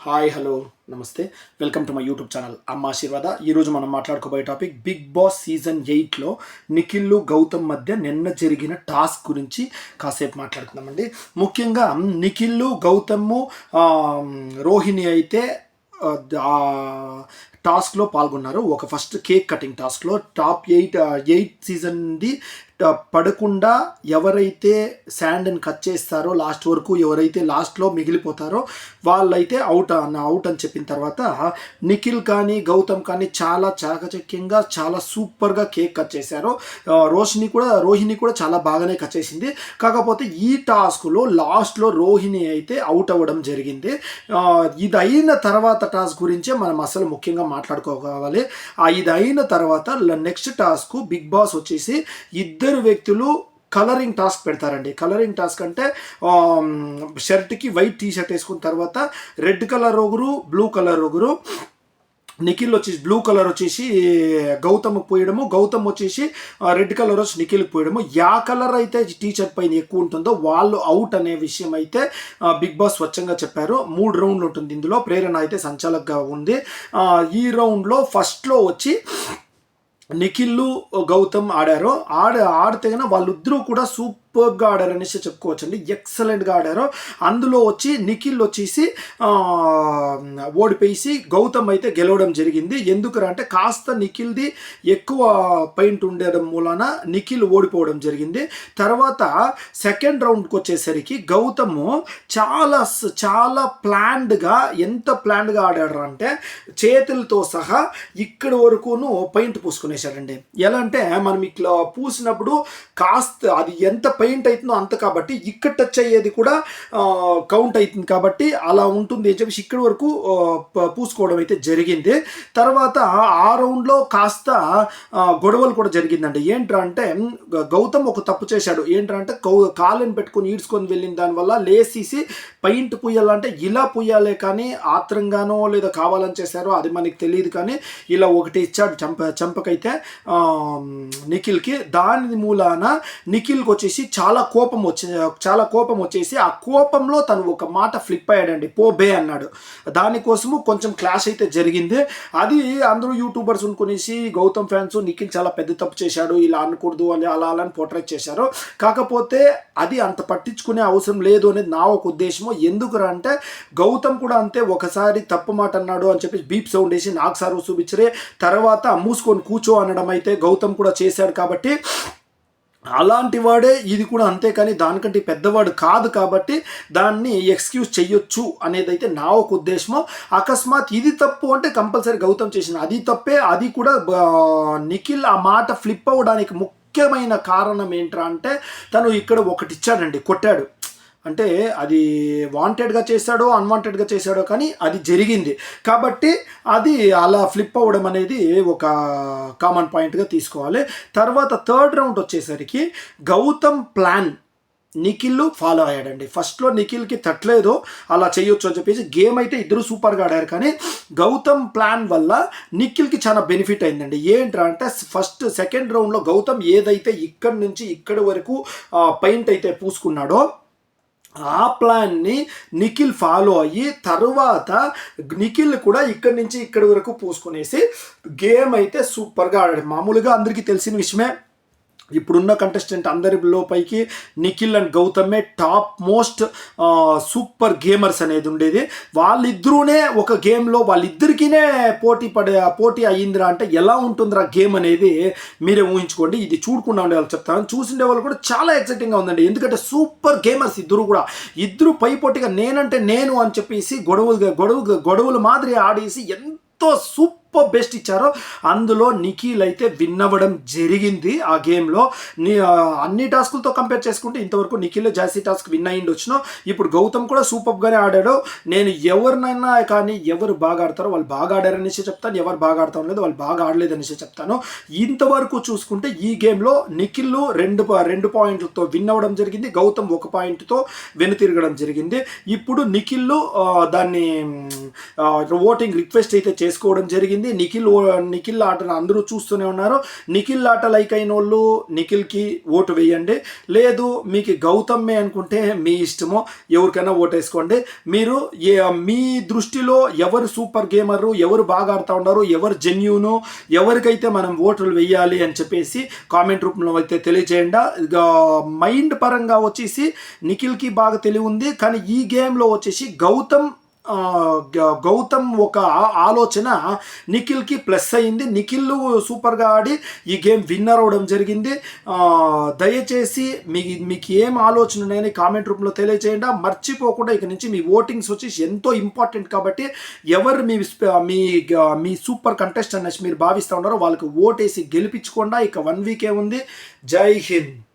Hi hello నమస్తే. Welcome to my YouTube channel అమ్మ ఆశీర్వాద. ఈరోజు మనం మాట్లాడుకోబోయే టాపిక్ బిగ్ బాస్ సీజన్ ఎయిట్లో నిఖిల్లు గౌతమ్ మధ్య నిన్న జరిగిన టాస్క్ గురించి కాసేపు మాట్లాడుకుందామండి. ముఖ్యంగా నిఖిల్లు గౌతమ్ రోహిణి అయితే టాస్క్లో పాల్గొన్నారు. ఒక ఫస్ట్ కేక్ కటింగ్ టాస్క్లో టాప్ ఎయిట్ ఎయిట్ సీజన్ది పడకుండా ఎవరైతే శాండ్ని కట్ చేస్తారో లాస్ట్ వరకు ఎవరైతే లాస్ట్లో మిగిలిపోతారో వాళ్ళైతే అవుట్ అన్న అవుట్ అని చెప్పిన తర్వాత నిఖిల్ కానీ గౌతమ్ కానీ చాలా చాకచక్యంగా చాలా సూపర్గా కేక్ కట్ చేశారు. రోషిని కూడా రోహిణి కూడా చాలా బాగానే కట్ చేసింది. కాకపోతే ఈ టాస్క్లో లాస్ట్లో రోహిణి అయితే అవుట్ అవ్వడం జరిగింది. ఇది అయిన తర్వాత టాస్క్ గురించే మనం అసలు ముఖ్యంగా మాట్లాడుకోవాలి. ఇది అయిన తర్వాత నెక్స్ట్ టాస్క్ బిగ్ బాస్ వచ్చేసి ఇద్దరు ఇద్దరు వ్యక్తులు కలరింగ్ టాస్క్ పెడతారండి. కలరింగ్ టాస్క్ అంటే షర్ట్కి వైట్ టీ షర్ట్ వేసుకున్న తర్వాత రెడ్ కలర్ ఒకరు బ్లూ కలర్ ఒకరు నిఖిల్ వచ్చేసి బ్లూ కలర్ వచ్చేసి గౌతమ్కి పోయడము గౌతమ్ వచ్చేసి రెడ్ కలర్ వచ్చి నిఖిల్కి పోయడము. యా కలర్ అయితే టీచర్ పైన ఎక్కువ ఉంటుందో వాళ్ళు అవుట్ అనే విషయం అయితే బిగ్ బాస్ స్వచ్ఛంగా చెప్పారు. మూడు రౌండ్లు ఉంటుంది ఇందులో. ప్రేరణ అయితే సంచాలకగా ఉంది. ఈ రౌండ్లో ఫస్ట్లో వచ్చి నిఖిల్లు గౌతమ్ ఆడారు ఆడ ఆడితే కనుక వాళ్ళిద్దరూ కూడా సూపర్గా ఆడారు అనేసి చెప్పుకోవచ్చు అండి ఎక్సలెంట్గా ఆడారు అందులో వచ్చి నిఖిల్ వచ్చేసి ఆ, ఓడిపోయి గౌతమ్ అయితే గెలవడం జరిగింది. ఎందుకు అంటే కాస్త నిఖిల్ది ఎక్కువ పాయింట్ ఉండడం మూలాన నిఖిల్ ఓడిపోవడం జరిగింది. తర్వాత సెకండ్ రౌండ్కి వచ్చేసరికి గౌతమ్ చాలా చాలా ప్లాన్డ్గా ఎంత ప్లాన్డ్గా ఆడాడు అంటే చేతులతో సహా ఇక్కడ వరకును పెయింట్ పూసుకునేశాడండి. ఎలా అంటే మనం ఇట్లా పూసినప్పుడు కాస్త అది ఎంత పెయింట్ అవుతుందో అంత కాబట్టి ఇక్కడ టచ్ అయ్యేది కూడా కౌంట్ అవుతుంది కాబట్టి అలా ఉంటుంది అని చెప్పేసి ఇక్కడ వరకు పూసుకోవడం అయితే జరిగింది. తర్వాత ఆ రౌండ్లో కాస్త గొడవలు కూడా జరిగిందండి. ఏంట్రా అంటే గౌతమ్ ఒక తప్పు చేశాడు. ఏంట్రా అంటే కౌ కాళ్ళని పెట్టుకొని ఈడ్చుకొని వెళ్ళిన దానివల్ల లేసేసి పెయింట్ పుయ్యాలంటే ఇలా పుయ్యాలే కానీ ఆత్రంగానో లేదా కావాలని చేశారో అది మనకి తెలియదు కానీ ఇలా ఒకటి ఇచ్చాడు చంప చంపకైతే నిఖిల్కి. దాని మూలాన నిఖిల్కి వచ్చేసి చాలా కోపం వచ్చే చాలా కోపం వచ్చేసి ఆ కోపంలో తను ఒక మాట ఫ్లిప్ అయ్యాడండి. పో బే అన్నాడు. దానికోసము కొంచెం క్లాష్ అయితే జరిగింది. అది అందరూ యూట్యూబర్స్ అనుకునేసి గౌతమ్ ఫ్యాన్స్ నిఖిల్ చాలా పెద్ద తప్పు చేశాడు. ఇలా అనకూడదు అని అలా అలా అని పోర్ట్రేట్ చేశారు. కాకపోతే అది అంత పట్టించుకునే అవసరం లేదు అనేది నా ఒక ఉద్దేశము. ఎందుకు అంటే గౌతమ్ కూడా అంతే ఒకసారి తప్పు మాట అన్నాడు అని చెప్పి బీప్ సౌండ్ వేసి నాకు సార్ చూపించరే తర్వాత మూసుకొని కూర్చో అనడం అయితే గౌతమ్ కూడా చేశాడు కాబట్టి అలాంటి వాడే ఇది కూడా అంతే కానీ దానికంటే పెద్దవాడు కాదు కాబట్టి దాన్ని ఎక్స్క్యూజ్ చెయ్యొచ్చు అనేది అయితే నా ఒక ఉద్దేశము. అకస్మాత్ ఇది తప్పు అంటే కంపల్సరీ గౌతమ్ చేసిన అది తప్పే అది కూడా నిఖిల్ ఆ మాట ఫ్లిప్ అవ్వడానికి ముఖ్యమైన కారణం ఏంట్రా అంటే తను ఇక్కడ ఒకటి ఇచ్చాడండి కొట్టాడు. అంటే అది వాంటెడ్గా చేశాడో అన్వాంటెడ్గా చేశాడో కానీ అది జరిగింది. కాబట్టి అది అలా ఫ్లిప్ అవ్వడం అనేది ఒక కామన్ పాయింట్గా తీసుకోవాలి. తర్వాత థర్డ్ రౌండ్ వచ్చేసరికి గౌతమ్ ప్లాన్ నిఖిల్ ఫాలో అయ్యాడండి. ఫస్ట్లో నిఖిల్కి తట్టలేదు అలా చేయొచ్చు అని చెప్పేసి గేమ్ అయితే ఇద్దరు సూపర్గా ఆడారు. కానీ గౌతమ్ ప్లాన్ వల్ల నిఖిల్కి చాలా బెనిఫిట్ అయిందండి. ఏంట్రా అంటే ఫస్ట్ సెకండ్ రౌండ్లో గౌతమ్ ఏదైతే ఇక్కడి నుంచి ఇక్కడి వరకు పెయింట్ అయితే పూసుకున్నాడో ఆ ప్లాన్ని నిఖిల్ ఫాలో అయ్యి తరువాత నిఖిల్ కూడా ఇక్కడి నుంచి ఇక్కడి వరకు పూసుకునేసి గేమ్ అయితే సూపర్గా ఆడాడు. మామూలుగా అందరికీ తెలిసిన విషయమే. ఇప్పుడున్న కంటెస్టెంట్ అందరిలో పైకి నిఖిల్ అండ్ గౌతమే టాప్ మోస్ట్ సూపర్ గేమర్స్ అనేది ఉండేది. వాళ్ళిద్దరూనే ఒక గేమ్లో వాళ్ళిద్దరికీనే పోటీ పడే పోటీ అయ్యిందిరా అంటే ఎలా ఉంటుందిరా గేమ్ అనేది మీరే ఊహించుకోండి. ఇది చూడకుండా ఉండే వాళ్ళు చెప్తాను. చూసిండే వాళ్ళు కూడా చాలా ఎక్సైటింగ్గా ఉందండి. ఎందుకంటే సూపర్ గేమర్స్ ఇద్దరు కూడా. ఇద్దరు పై పోటీగా నేనంటే నేను అని చెప్పేసి గొడవలు గొడవ గొడవలు మాదిరి ఆడేసి ఎంతో సూపర్ బెస్ట్ ఇచ్చారో అందులో నిఖిల్ అయితే విన్ అవ్వడం జరిగింది ఆ గేమ్లో. నీ అన్ని టాస్కులతో కంపేర్ చేసుకుంటే ఇంతవరకు నిఖిల్ జాసీ టాస్క్ విన్ అయ్యిండి వచ్చిన. ఇప్పుడు గౌతమ్ కూడా సూపర్గానే ఆడాడు. నేను ఎవరినైనా కానీ ఎవరు బాగా ఆడతారో వాళ్ళు బాగా ఆడారనేసి చెప్తాను. ఎవరు బాగా ఆడతాం లేదు వాళ్ళు బాగా ఆడలేదనేసి చెప్తాను. ఇంతవరకు చూసుకుంటే ఈ గేమ్లో నిఖిల్ రెండు రెండు పాయింట్లతో విన్ అవ్వడం జరిగింది. గౌతమ్ ఒక పాయింట్తో వెనుతిరగడం జరిగింది. ఇప్పుడు నిఖిల్ దాన్ని ఓటింగ్ రిక్వెస్ట్ అయితే చేసుకోవడం జరిగింది. జరిగింది. నిఖిల్ ఓ- నిఖిల్ ఆటను అందరూ చూస్తూనే ఉన్నారు. నిఖిల్ ఆట లైక్ అయిన వాళ్ళు నిఖిల్కి ఓటు వేయండి. లేదు మీకు గౌతమ్మే అనుకుంటే మీ ఇష్టమో. ఎవరికైనా ఓటు వేసుకోండి మీరు ఏ- మీ దృష్టిలో ఎవరు సూపర్ గేమరు ఎవరు బాగా ఆడుతూ ఉన్నారు ఎవరు జెన్యూను ఎవరికైతే మనం ఓట్లు వేయాలి అని చెప్పేసి కామెంట్ రూపంలో అయితే తెలియజేయండి. మైండ్ పరంగా వచ్చేసి నిఖిల్కి బాగా తెలివి ఉంది. కానీ ఈ గేమ్లో వచ్చేసి గౌతమ్ గౌతమ్ ఒక ఆలోచన నిఖిల్కి ప్లస్ అయింది. నిఖిల్ సూపర్గా ఆడి ఈ గేమ్ విన్నర్ అవడం జరిగింది. దయచేసి మీ మీకు ఏం ఆలోచన ఉన్నాయని కామెంట్ రూపంలో తెలియజేయండి మర్చిపోకుండా ఇక నుంచి మీ ఓటింగ్స్ వచ్చి ఎంతో ఇంపార్టెంట్ కాబట్టి ఎవరు మీ స్ప- మీ గ- మీ సూపర్ కంటెస్ట్ అనేసి మీరు భావిస్తూ ఉన్నారో వాళ్ళకి ఓటేసి గెలిపించకుండా. ఇక వన్ వీకే ఉంది. జై హింద్.